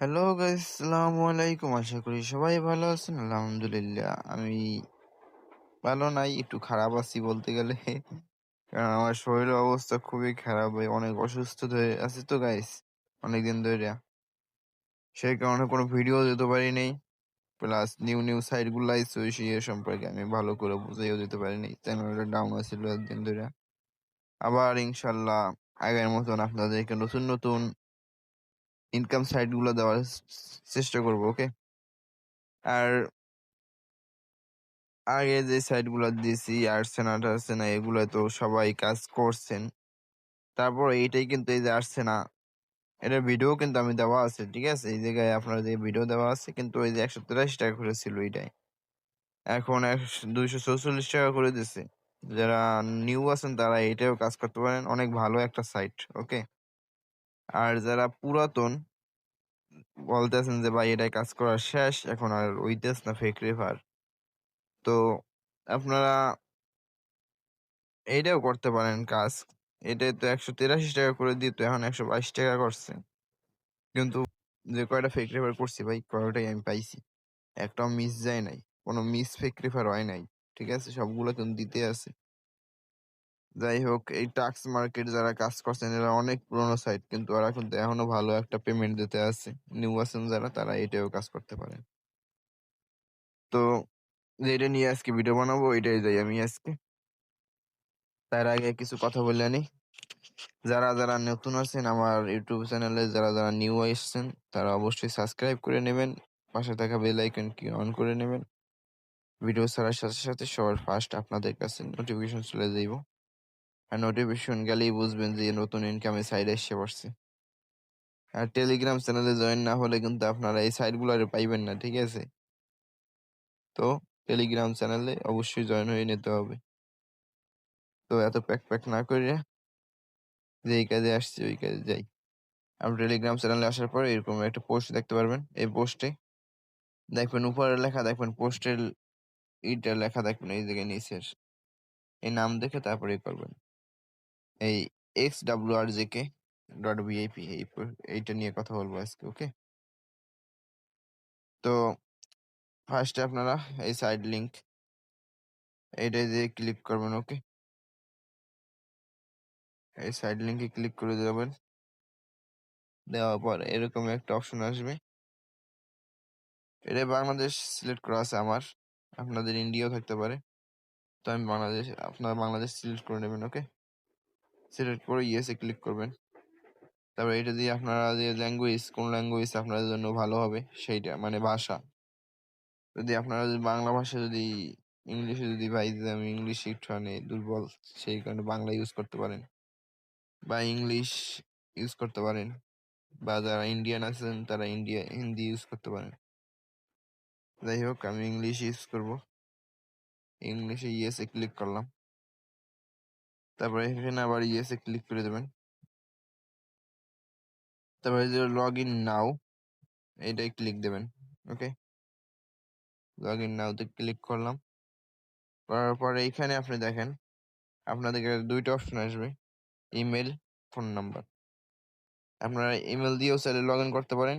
Hello আসসালামু আলাইকুম আশা করি সবাই ভালো আছেন, আলহামদুলিল্লাহ। আমি ভালো নাই, একটু খারাপ আছি বলতে গেলে। কারণ আমার শরীরের অবস্থা খুবই খারাপ অনেক অসুস্থ হয়ে আছে তো গাইস অনেকদিন ধরে সেই কারণে কোনো ভিডিও দিতে পারি প্লাস নিউ নিউ সাইটগুলো আইসে সে সম্পর্কে আমি ভালো করে বুঝাইও দিতে পারিনি চ্যানেলটা ডাউন আছিল একদিন ধরে আবার ইনশাল্লাহ আগের মতন আপনাদেরকে নতুন নতুন ইনকাম সাইটগুলো দেওয়ার চেষ্টা করব ওকে আর আগে যে সাইটগুলো দিয়েছি আর্সেনা টার্সেনা এগুলো তো সবাই কাজ করছেন। তারপর এইটাই কিন্তু এই যে আর্সেনা এটা ভিডিও কিন্তু আমি দেওয়া আছে, ঠিক আছে? এই জায়গায় আপনার যে ভিডিও দেওয়া আছে, কিন্তু ওই যে একশো তিরাশি টাকা করে ছিল এইটাই। এখন দুইশো চৌচল্লিশ টাকা করে দিছে। যারা নিউ আছেন, তারা এটাও কাজ করতে পারেন, অনেক ভালো একটা সাইট ওকে আর যারা পুরাতন বলতেছেন যে, ভাই, এটাই কাজ করা শেষ, এখন আর ওইতেস না ফেক রেফার তো আপনারা এইটাও করতে পারেন কাজ। এটাই তো একশো তিরাশি টাকা করে দিত এখন একশো বাইশ টাকা করছে। কিন্তু যে কয়টা ফেক রেফার করছি ভাই, কয়টাই আমি পাইছি। একটাও মিস যায় নাই, কোনো মিস ফেক রেফার হয় নাই, ঠিক আছে? সবগুলো কিন্তু দিতে আছে। যাই হোক, এই টাক্স মার্কেট যারা কাজ করছেন, এরা অনেক পুরোনো সাইট কিন্তু ওরা কিন্তু এখনও ভালো একটা পেমেন্ট দিতে আছে নিউ আছেন যারা, তারা এটাও কাজ করতে পারে। তো যেটা নিয়ে আজকে ভিডিও বানাবো এটাই যাই আমি আজকে। তার আগে কিছু কথা বলে আনি। যারা যারা নতুন আছেন, আমার ইউটিউব চ্যানেলে যারা যারা নিউ এসেছেন, তারা অবশ্যই সাবস্ক্রাইব করে নেবেন। পাশে থাকা বেল আইকন কি অন করে নেবেন। ভিডিও ছাড়ার সাথে সাথে সবার ফার্স্ট আপনাদের কাছে নোটিফিকেশন চলে যাইব। আর নোটিফিকেশন গেলেই বুঝবেন যে নতুন ইনকামে সাইড এসে পড়ছে। আর টেলিগ্রাম চ্যানেলে জয়েন না হলে কিন্তু আপনারা এই সাইটগুলো আর পাইবেন না, ঠিক আছে? তো টেলিগ্রাম চ্যানেলে অবশ্যই জয়েন হয়ে নিতে হবে। তো এত প্যাক প্যাক না করে যে এই কাজে আসছি, ওই কাজে যাই। আপনি টেলিগ্রাম চ্যানেলে আসার পরে এরকম একটা পোস্ট দেখতে পারবেন, এই পোস্টে দেখবেন উপরে লেখা, দেখবেন পোস্টের ইটা লেখা, দেখবেন এই জায়গায় নিচের। এই নাম দেখে তারপরে করবেন। এই X W R J K dot VIP এই এইটা নিয়ে কথা বলব আজকে ওকে তো ফার্স্টে আপনারা এই সাইড লিংক এইটাই দিয়ে ক্লিক করবেন ওকে এই সাইড লিংকে ক্লিক করে দেবেন। দেওয়ার পর এরকম একটা অপশন আসবে। এটা বাংলাদেশ সিলেক্ট করা আছে আমার, আপনাদের ইন্ডিয়াও থাকতে পারে। তো আমি বাংলাদেশ, আপনারা বাংলাদেশ সিলেক্ট করে নেবেন ওকে সিলেক্ট করে ইয়েসে ক্লিক করবেন। তারপর এটা দিয়ে আপনারা যে ল্যাঙ্গুয়েজ কোন ল্যাঙ্গুয়েজ আপনাদের জন্য ভালো হবে সেইটা মানে ভাষা। যদি আপনারা যদি বাংলা ভাষা যদি, ইংলিশে যদি ভাই আমি ইংলিশ একটুখানি দুর্বল, সেই কারণে বাংলা ইউজ করতে পারেন। বা ইংলিশ ইউজ করতে পারেন। বা যারা ইন্ডিয়ান আছেন, তারা ইন্ডিয়া হিন্দি ইউজ করতে পারেন। যাই হোক, আমি ইংলিশ ইউজ করব। ইংলিশে ইয়েসে ক্লিক করলাম। তারপরে এখানে আবার ইয়েসে ক্লিক করে দেবেন। তারপরে যে লগ ইন নাও এইটাই ক্লিক দেবেন ওকে লগ ইন নাওতে ক্লিক করলাম। করার পরে এইখানে আপনি দেখেন, আপনাদের দুইটা অপশন আসবে ইমেল ফোন নাম্বার আপনারা ইমেল দিয়েও চাইলে লগ ইন করতে পারেন।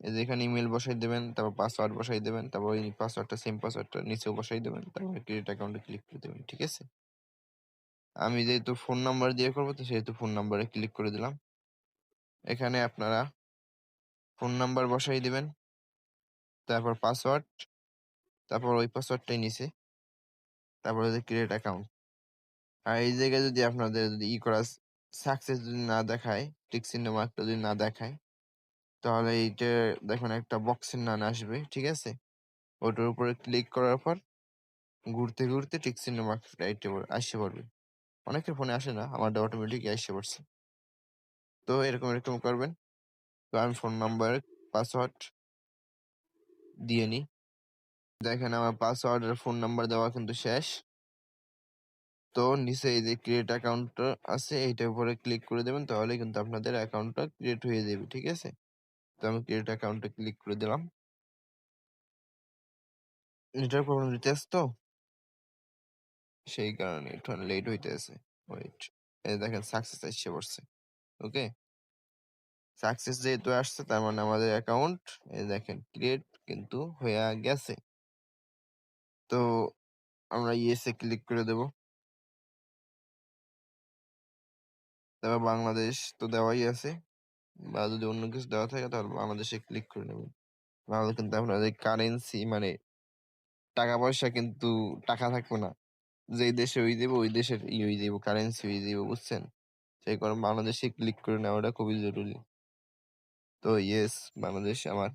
এই যে এখানে ইমেল বসাই দেবেন, তারপর পাসওয়ার্ড বসাই দেবেন, তারপর ওই পাসওয়ার্ডটা সেম পাসওয়ার্ডটা নিচেও বসাই দেবেন, তারপর ক্রেডিট অ্যাকাউন্টে ক্লিক করে দেবেন, ঠিক আছে? আমি যেহেতু ফোন নাম্বার দিয়ে করব, তো সেহেতু ফোন নাম্বারে ক্লিক করে দিলাম। এখানে আপনারা ফোন নাম্বার বসাই দিবেন, তারপর পাসওয়ার্ড তারপর ওই পাসওয়ার্ডটাই নিচে, তারপর হচ্ছে ক্রিয়েট অ্যাকাউন্ট আর এই জায়গায় যদি আপনাদের যদি ই করা সাকসেস যদি না দেখায় টিক মার্কটা যদি না দেখায়, তাহলে এইটা দেখুন একটা বক্সের নাম আসবে, ঠিক আছে? ওটার উপরে ক্লিক করার পর ঘুরতে ঘুরতে টিক মার্কটা এইটা আসে পড়বে। অনেকের ফোনে আসে না, আমার অটোমেটিক এসে পড়ছে। তো এরকম এরকম করবেন। তো আমি ফোন নাম্বার পাসওয়ার্ড দিয়ে নিই। দেখেন আমার পাসওয়ার্ড আর ফোন নাম্বার দেওয়া কিন্তু শেষ। তো নিচে এই যে ক্রিয়েট অ্যাকাউন্ট আছে, এইটার উপরে ক্লিক করে দেবেন, তাহলে কিন্তু আপনাদের অ্যাকাউন্টটা ক্রিয়েট হয়ে যাবে, ঠিক আছে? তো আমি ক্রিয়েট অ্যাকাউন্টে ক্লিক করে দিলাম। নেটওয়ার্ক প্রবলেম দিতে তো? সেই কারণে একটু লেট হইতে আছে ওয়েট এই দেখেন সাকসেস আসছে পড়ছে ওকে সাকসেস যেহেতু আসছে, তার মানে আমাদের অ্যাকাউন্ট এই দেখেন ক্রিয়েট কিন্তু হয়ে গেছে। তো আমরা ইয়েসে ক্লিক করে দেব। তারপর বাংলাদেশ তো দেওয়াই আছে, বা যদি অন্য কিছু দেওয়া থাকে, তাহলে বাংলাদেশে ক্লিক করে নেবেন। নাহলে কিন্তু আপনাদের কারেন্সি মানে টাকা পয়সা কিন্তু টাকা থাকবে না। যেই দেশে ওই দেবো, ওই দেশের ই ওই দেবো কারেন্সি ওই দেবো, বুঝছেন? সেই কারণে বাংলাদেশে ক্লিক করে নেওয়াটা খুবই জরুরি। তো ইয়েস বাংলাদেশ আমার।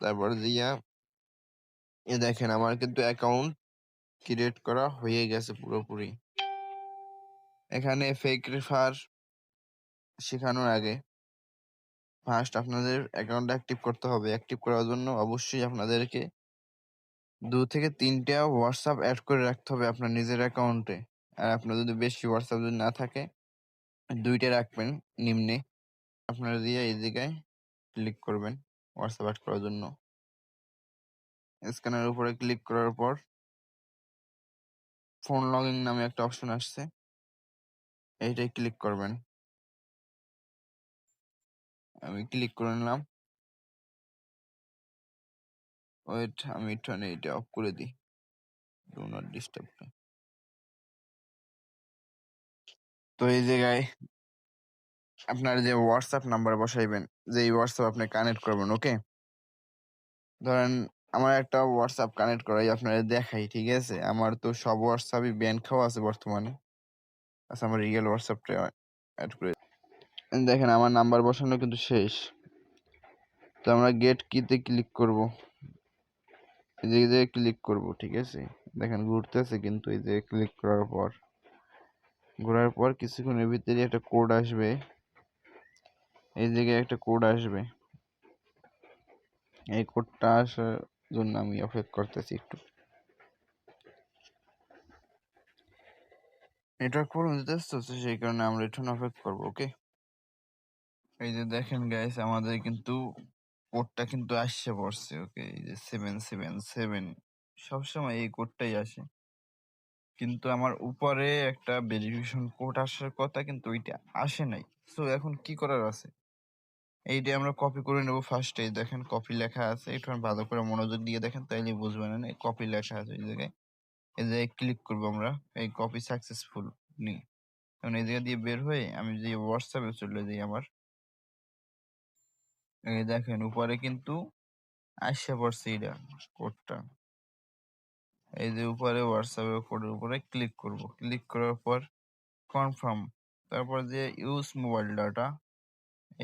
তারপর দিয়া, এ দেখেন আমার কিন্তু অ্যাকাউন্ট ক্রিয়েট করা হয়ে গেছে পুরোপুরি। এখানে ফেক রেফার শেখানোর আগে ফার্স্ট আপনাদের অ্যাকাউন্ট অ্যাক্টিভ করতে হবে। অ্যাক্টিভ করার জন্য অবশ্যই আপনাদেরকে দু থেকে তিনটা হোয়াটসঅ্যাপ অ্যাড করে রাখতে হবে আপনার নিজের অ্যাকাউন্টে আর আপনার যদি বেশি হোয়াটসঅ্যাপ যদি না থাকে, দুইটা রাখবেন নিম্নে। আপনারা দিয়ে এই জায়গায় ক্লিক করবেন হোয়াটসঅ্যাপ অ্যাড করার জন্য। স্ক্যানের উপরে ক্লিক করার পর ফোন লগইন নামে একটা অপশন আসছে। এইটাই ক্লিক করবেন। আমি ক্লিক করে নিলাম। ওয়েট আমি এখানে এটা অফ করে দিই। ডু নট ডিস্টার্ব তো এই জায়গায় আপনার যে হোয়াটসঅ্যাপ নাম্বার বসাইবেন যে এই হোয়াটসঅ্যাপ আপনি কানেক্ট করবেন ওকে ধরেন আমার একটা হোয়াটসঅ্যাপ কানেক্ট করাই আপনারা দেখাই, ঠিক আছে? আমার তো সব হোয়াটসঅ্যাপই ব্যান খাওয়া আছে বর্তমানে। আচ্ছা আমার রিয়েল হোয়াটসঅ্যাপটা অ্যাড করে দেখেন, আমার নাম্বার বসানো কিন্তু শেষ। তো আমরা গেট কিতে ক্লিক করব। এই যে জায়গায় ক্লিক করব, ঠিক আছে? দেখেন ঘুরতেছে কিন্তু এই যে ক্লিক করার পর। ঘোরার পর কিছুক্ষণের ভিতরে একটা কোড আসবে। এই জায়গায় একটা কোড আসবে। এই কোডটা আসার জন্য আমি অপেক্ষা করতেছি একটু। নেটওয়ার্ক প্রবলেম দিতেছে তো সেই কারণে আমরা একটু অপেক্ষা করব ওকে এই যে দেখেন গাইস আমাদের কিন্তু কোডটা কিন্তু আসছে পড়ছে ওকে এই যে সেভেন সেভেন সেভেন সবসময় এই কোডটাই আসে। কিন্তু আমার উপরে একটা ভেরিফিকেশন কোড আসার কথা কিন্তু ওইটা আসে নাই। সো এখন কি করার আছে? এইটা আমরা কপি করে নেব ফার্স্টে দেখেন কপি লেখা আছে। একটু ভালো করে মনোযোগ দিয়ে দেখেন তাইলে বুঝবেন। না কপি লেখা আছে এই জায়গায়। এই জায়গায় ক্লিক করব আমরা, এই কপি সাকসেসফুল নি এখন এই জায়গা দিয়ে বের হয়ে আমি যে হোয়াটসঅ্যাপে চলে যাই আমার। এই দেখেন, উপরে কিন্তু আসছে পড়ছে এটা কোডটা। এই যে উপরে হোয়াটসঅ্যাপের কোডের উপরে ক্লিক করব। ক্লিক করার পর কনফার্ম তারপর যে ইউজ মোবাইল ডাটা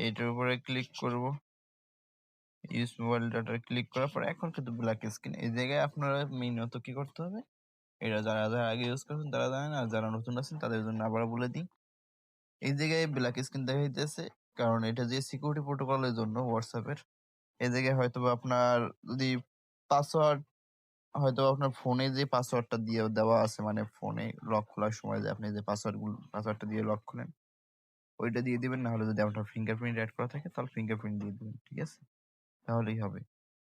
এইটার উপরে ক্লিক করব। ইউজ মোবাইল ডাটা ক্লিক করার পর এখন কিন্তু ব্ল্যাক স্ক্রিন এই জায়গায় আপনারা মেইনত কি করতে হবে? এটা যারা যারা আগে ইউজ করছেন তারা জানেন, আর যারা নতুন আছেন তাদের জন্য আবার বলে দিই। এই জায়গায় ব্ল্যাক স্ক্রিন দেখা যাইতেছে কারণ এটা যে সিকিউরিটি প্রোটোকলের জন্য হোয়াটসঅ্যাপের এই জায়গায় হয়তো আপনার যদি পাসওয়ার্ড হয়তো আপনার ফোনে যে পাসওয়ার্ডটা দিয়ে দেওয়া আছে মানে ফোনে লক খোলার সময় যে আপনি যে পাসওয়ার্ডগুলো পাসওয়ার্ডটা দিয়ে লক খুলেন, ওইটা দিয়ে দিবেন না হলে যদি আপনার ফিঙ্গারপ্রিন্ট অ্যাড করা থাকে, তাহলে ফিঙ্গারপ্রিন্ট দিয়ে দিবেন, ঠিক আছে? তাহলেই হবে।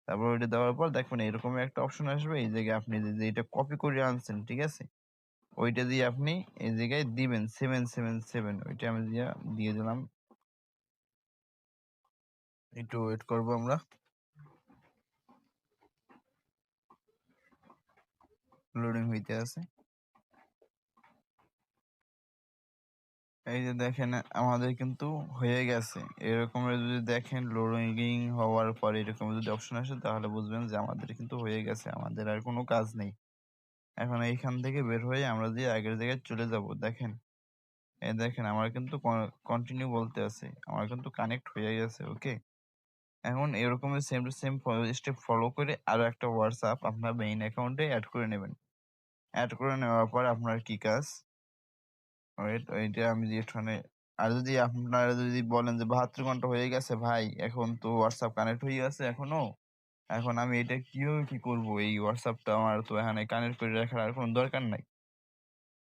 তারপর ওইটা দেওয়ার পর দেখবেন এরকম একটা অপশন আসবে, এই জায়গায় আপনি যে এটা কপি করে আনছেন, ঠিক আছে? ওইটা দিয়ে আপনি এই জায়গায় দিবেন সেভেন সেভেন সেভেন ওইটা আমি দিয়ে দিয়ে দিলাম। একটু ওয়েট করব আমরা। লোডিং হইতে আছে। এই যে দেখেন, আমাদের কিন্তু হয়ে গেছে। এরকম যদি দেখেন লোডিং হওয়ার পর এরকম যদি অপশন আসে, তাহলে বুঝবেন যে আমাদের কিন্তু হয়ে গেছে। আমাদের আর কোনো কাজ নেই। এখন এইখান থেকে বের হয়ে আমরা যে আগের জায়গায় চলে যাব, দেখেন। এই দেখেন, আমার কিন্তু কন্টিনিউ বলতে আছে। আমার কিন্তু কানেক্ট হয়ে গেছে ওকে এখন এরকম same to same step follow করে আরও একটা হোয়াটসঅ্যাপ আপনার মেইন অ্যাকাউন্টে অ্যাড করে নেবেন। অ্যাড করে নেওয়ার পর আপনার কি কাজ? ওয়েট ওইটা আমি এখানে আর যদি আপনারা যদি বলেন যে বাহাত্তর ঘণ্টা হয়ে গেছে ভাই, এখন তো হোয়াটসঅ্যাপ কানেক্ট হয়ে গেছে এখনও। এখন আমি এটা কীভাবে কি করব? এই হোয়াটসঅ্যাপটা আমার তো এখানে কানেক্ট করে রাখার আর কোনো দরকার নাই।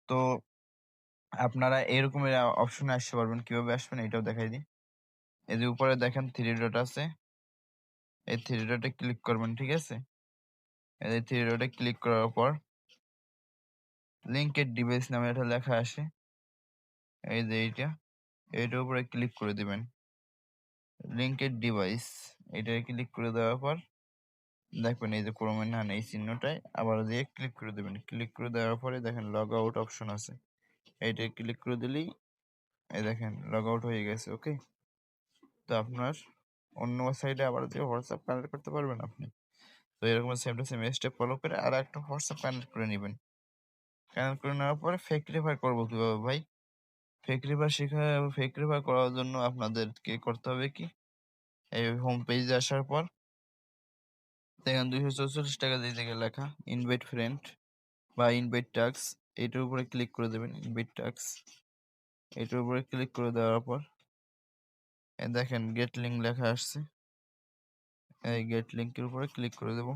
তো আপনারা এরকমের অপশনে আসতে পারবেন। কীভাবে আসবেন এটাও দেখাই দিই। এই যে উপরে দেখেন থ্রি ডট আছে। এই থ্রি ডটে ক্লিক করবেন, ঠিক আছে? এই থ্রি ডটে ক্লিক করার পর লিঙ্কের ডিভাইস নামে একটা লেখা আসে এই যে এইটা, এইটার উপরে ক্লিক করে দিবেন। লিঙ্কের ডিভাইস এটায় ক্লিক করে দেওয়ার পর দেখবেন এই যে ক্রোমের নান, এই চিহ্নটায় আবার দিয়ে ক্লিক করে দেবেন। ক্লিক করে দেওয়ার পরে দেখেন লগ আউট অপশন আছে। এইটায় ক্লিক করে দিলেই এই দেখেন লগ আউট হয়ে গেছে ওকে তো আপনার অন্য সাইডে আবার দিয়ে হোয়াটসঅ্যাপ কানেক্ট করতে পারবেন আপনি। তো এরকম same to same step follow করে আর একটা হোয়াটসঅ্যাপ কানেক্ট করে নেবেন। কানেক্ট করে নেওয়ার পরে ফেক রেফার করব কীভাবে ভাই? ফেক রেফার শেখা ফেক রেফার করার জন্য আপনাদেরকে করতে হবে কি? এই হোম পেজে আসার পর দেখেন দুইশো চৌচল্লিশ টাকা দিয়ে থেকে লেখা ইনভাইট ফ্রেন্ড বা ইনভাইট টাক্স এটার উপরে ক্লিক করে দেবেন ইনভাইট টাক্স এটার উপরে ক্লিক করে দেওয়ার পর দেখেন গেট লিঙ্ক লেখা আসছে। এই গেট লিঙ্কের উপরে ক্লিক করে দেব।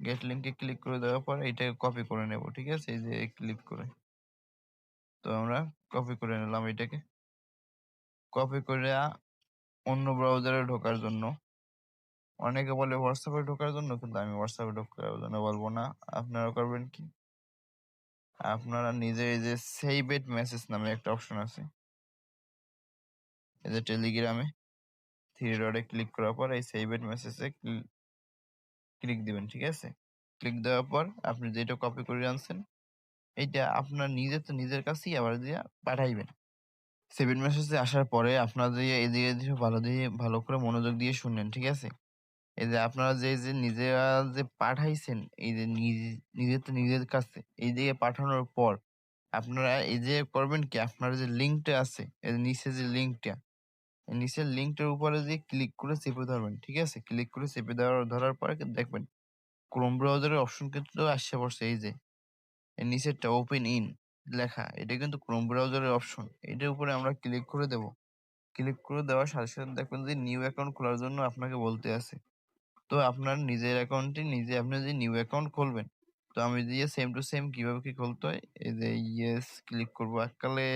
গেট লিঙ্কে ক্লিক করে দেওয়ার পর এটাকে কপি করে নেব, ঠিক আছে? এই যে ক্লিক করে। তো আমরা কপি করে নিলাম এটাকে কপি করে অন্য ব্রাউজারে ঢোকার জন্য। অনেকে বলে হোয়াটসঅ্যাপে ঢোকার জন্য, কিন্তু আমি হোয়াটসঅ্যাপে ঢোকার জন্য বলব না। আপনারা করবেন কি? আপনারা নিজে এই যে সেভ ইট মেসেজ নামে একটা অপশন আছে। এই যে টেলিগ্রামে থ্রি ডটে ক্লিক করার পর এই সেভ ইট মেসেজে ক্লিক দিবেন, ঠিক আছে? ক্লিক দেওয়ার পর আপনি যেটা কপি করে আনছেন, এইটা আপনার নিজে তো নিজের কাছেই আবার দিয়ে পাঠাইবেন। সেভেন মেসেজে আসার পরে আপনারা যে এদিকে ভালো দিয়ে, ভালো করে মনোযোগ দিয়ে শুনলেন, ঠিক আছে? এই যে আপনারা যে যে নিজেরা যে পাঠাইছেন, এই যে নিজে তো নিজের কাছে, এই দিকে পাঠানোর পর আপনারা এই যে করবেন কি, আপনার যে লিঙ্কটা আছে, এই যে নিচে যে লিঙ্কটা নিচের লিঙ্কটার উপরে যে ক্লিক করে চেপে ধরবেন, ঠিক আছে? ক্লিক করে চেপে ধরার পরে দেখবেন ক্রোম ব্রাউজারের অপশন কিন্তু আসছে পড়ছে এই যে। এর নিচেরটা ওপেন ইন লেখা, এটা কিন্তু ক্রোম ব্রাউজারের অপশন এটার উপরে আমরা ক্লিক করে দেব। ক্লিক করে দেওয়ার সাথে সাথে দেখবেন যে নিউ অ্যাকাউন্ট খোলার জন্য আপনাকে বলতে আছে। তো আপনার নিজের অ্যাকাউন্টে নিজে আপনি যদি নিউ অ্যাকাউন্ট খুলবেন তো আমি দিয়ে সেম টু সেম কীভাবে কি খুলতে হয়? এই যে ইয়েস ক্লিক করব এককালে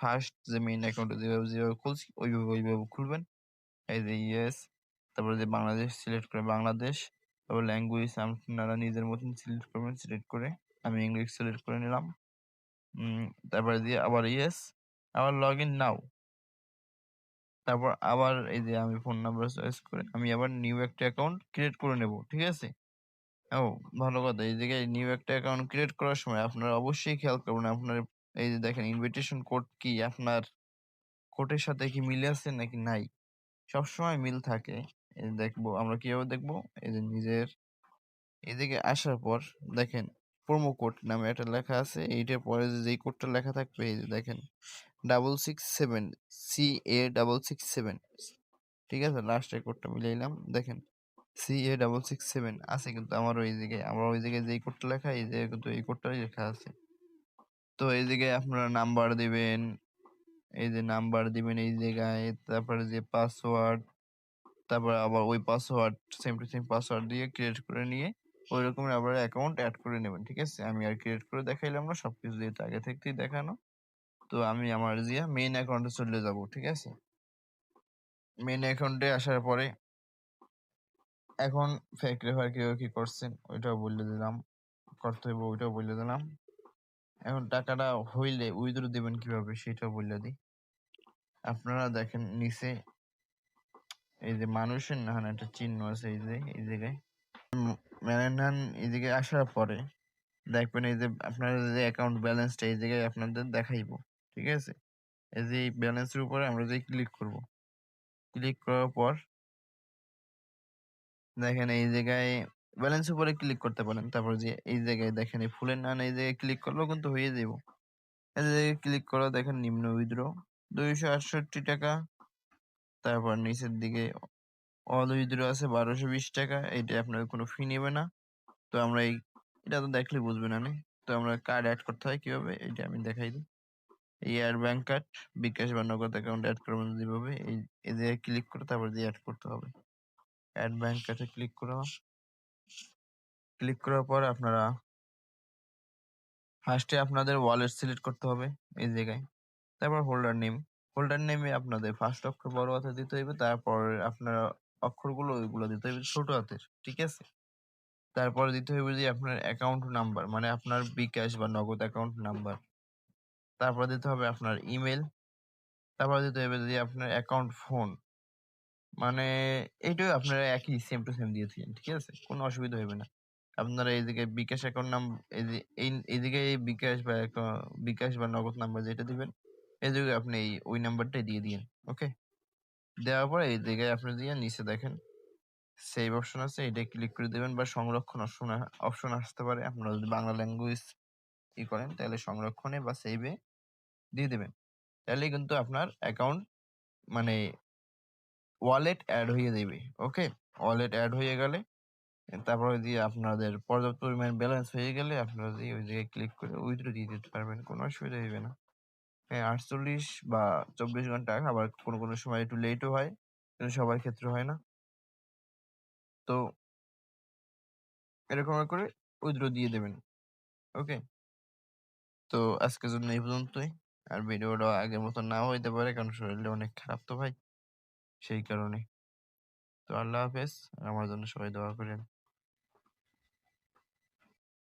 ফার্স্ট যে মেইন অ্যাকাউন্টে যেভাবে যেভাবে খুলছি, ওইভাবে ওইভাবে খুলবেন। এই যে ইয়েস তারপরে যে বাংলাদেশ সিলেক্ট করে বাংলাদেশ, তারপর ল্যাঙ্গুয়েজ আপনারা নিজের মতন সিলেক্ট করবেন সিলেক্ট করে আমি ইংলিশ সিলেক্ট করে নিলাম। তারপরে দিয়ে আবার ইয়েস আবার লগ ইন নাও তারপর আবার এই যে আমি ফোন নাম্বার চয়েস করে আমি আবার নিউ একটা অ্যাকাউন্ট ক্রিয়েট করে নেব, ঠিক আছে? ও, ভালো কথা। এই জায়গায় নিউ একটা অ্যাকাউন্ট ক্রিয়েট করার সময় আপনারা অবশ্যই খেয়াল করবেন আপনার এই যে দেখেন ইনভিটেশন কোড কি, আপনার কোডের সাথে কি মিলে আছে নাকি নাই? সবসময় মিল থাকে। এই দেখব, আমরা কীভাবে দেখব? এই যে নিজের এদিকে আসার পর দেখেন প্রোমো কোড নামে একটা লেখা আছে, এইটার পরে যে যেই কোডটা লেখা থাকবে, এই যে দেখেন double six seven C A double six seven ঠিক আছে? লাস্টের কোডটা মিলাইলাম দেখেন C A double six seven আছে কিন্তু আমার ওই জায়গায় আমার ওই দিকে যেই কোডটা লেখা, এই জায়গায় কিন্তু এই কোডটাই লেখা আছে। তো এই জায়গায় আপনারা নাম্বার দিবেন, এই যে নাম্বার দিবেন এই জায়গায়, তারপরে যে পাসওয়ার্ড তারপর আবার ওই password same to same password দিয়ে ক্রিয়েট করে নিয়ে ওই রকমের আবার অ্যাকাউন্ট অ্যাড করে নেবেন, ঠিক আছে? আমি আর ক্রিয়েট করে দেখাইলাম না সব কিছু যেহেতু আগে থেকেই দেখানো, তো আমি আমার জিয়া মেইন অ্যাকাউন্টে চলে যাব, ঠিক আছে? মেইন অ্যাকাউন্টে আসার পরে এখন ফেক রেফার কি করছেন? ওইটাও বলে দিলাম। করতে হইব ওইটাও বলে দিলাম। এখন টাকাটা হইলে উইথড্র দিবেন কীভাবে সেটাও বলে দিই। আপনারা দেখেন নিচে এই যে মানুষের না একটা চিহ্ন আছে এই যে, এই জায়গায়। ম্যানেন এদিকে আসার পরে দেখবেন এই যে আপনার যে অ্যাকাউন্ট ব্যালেন্সটা এই জায়গায় আপনাদের দেখাইব, ঠিক আছে? এই যে এই ব্যালেন্সের উপরে আমরা যে ক্লিক করব ক্লিক করার পর দেখেন এই জায়গায় ব্যালেন্স উপরে ক্লিক করতে পারেন। তারপর যে এই জায়গায় দেখেন এই ফুলের নান এই জায়গায় ক্লিক করলেও কিন্তু হয়ে যাব এই জায়গায় ক্লিক করা দেখেন নিম্ন উইথড্র দুইশো আটষট্টি টাকা। তারপর নিচের দিকে অল উইথড্র আছে বারোশো বিশ টাকা। এটা আপনার কোনো ফি নেবে না। তো আমরা এই, এটা তো দেখলে বুঝবে না তো আমরা কার্ড অ্যাড করতে হয় কীভাবে? এটা আমি দেখাই দিই। এই এয়ার ব্যাঙ্ক কার্ড বিকাশ বা নগদ অ্যাকাউন্ট অ্যাড করবেন যেভাবে এই এই জায়গায় ক্লিক করে তারপর দিয়ে অ্যাড করতে হবে। অ্যাড ব্যাংক কার্ডে ক্লিক করা। ক্লিক করার পর আপনারা ফার্স্টে আপনাদের ওয়ালেট সিলেক্ট করতে হবে এই জায়গায়। তারপর হোল্ডার নেম হোল্ডার নেমে আপনাদের ফার্স্ট অক্ষর বড় হাতে দিতে হইবে, তারপর আপনারা অক্ষরগুলো ওইগুলো দিতে হইবে ছোট হাতের, ঠিক আছে? তারপরে দিতে হইবে যে আপনার অ্যাকাউন্ট নাম্বার মানে আপনার বিকাশ বা নগদ অ্যাকাউন্ট নাম্বার তারপর দিতে হবে আপনার ইমেল তারপর দিতে হবে যে আপনার অ্যাকাউন্ট ফোন মানে এইটাই আপনারা একই সেম টু সেম দিয়ে দিয়েন। ঠিক আছে? কোনো অসুবিধা হবে না। আপনারা এইদিকে বিকাশ অ্যাকাউন্ট নাম এই যে এই এইদিকে বিকাশ বা বিকাশ বা নগদ নাম্বার যেটা দিবেন, এদিকে আপনি এই ওই নাম্বারটাই দিয়ে দিন ওকে? দেওয়ার পরে এইদিকে আপনি দিয়ে নিচে দেখেন সেভ অপশন আছে এটায় ক্লিক করে দিবেন বা সংরক্ষণ অপশন অপশন আসতে পারে। আপনারা যদি বাংলা ল্যাঙ্গুয়েজ ই করেন তাহলে সংরক্ষণে বা সেভে দিয়ে দিবেন। তাহলে কিন্তু আপনার অ্যাকাউন্ট মানে ওয়ালেট অ্যাড হয়ে যাবে। ওকে? ওয়ালেট অ্যাড হয়ে গেলে তারপরে দিয়ে আপনাদের পর্যাপ্ত পরিমাণ ব্যালেন্স হয়ে গেলে আপনারা দিয়ে ওই জায়গায় ক্লিক করে উইথড্র দিয়ে দিতে পারবেন। কোনো অসুবিধা হইবে না। হ্যাঁ, ৪৮ বা ২৪ ঘণ্টা আবার কোনো, কোনো সময় একটু লেটও হয়। কিন্তু সবার ক্ষেত্রে হয় না। তো এরকম করে উইথড্র দিয়ে দেবেন। ওকে? তো আজকের জন্য এই পর্যন্তই। আর ভিডিওটা আগের মতো নাও হইতে পারে কারণ শরীরটা অনেক খারাপ তো ভাই। সেই কারণে। তো আল্লাহ হাফেজ। আমার জন্য সবাই দোয়া করেন।